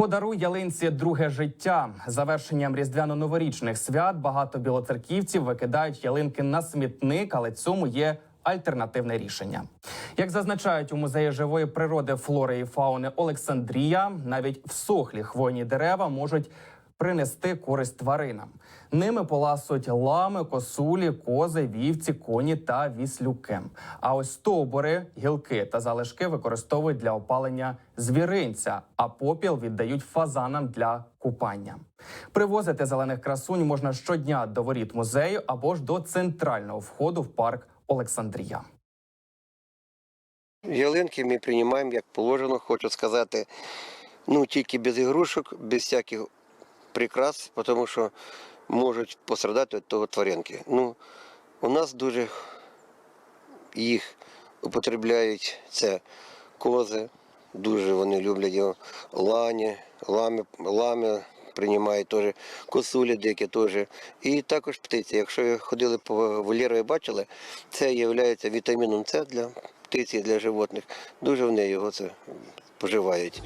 Подаруй ялинці друге життя. Завершенням різдвяно-новорічних свят багато білоцерківців викидають ялинки на смітник, але цьому є альтернативне рішення. Як зазначають у музеї живої природи флори і фауни Олександрія, навіть всохлі хвойні дерева можуть принести користь тваринам. Ними поласують лами, косулі, кози, вівці, коні та віслюки. А ось стовбури, гілки та залишки використовують для опалення звіринця, а попіл віддають фазанам для купання. Привозити зелених красунь можна щодня до воріт музею або ж до центрального входу в парк Олександрія. Ялинки ми приймаємо як положено, хочу сказати, ну тільки без ігрушок, без всяких прикрас, тому що можуть пострадати від того тваринки. Ну, у нас дуже їх употребляють це кози, дуже вони люблять його, лані, лами, лами приймають теж, косулі дикі теж. І також птиці. Якщо ви ходили по вольєру і бачили, це є вітаміном С для птиці, для животних. Дуже вони його це поживають.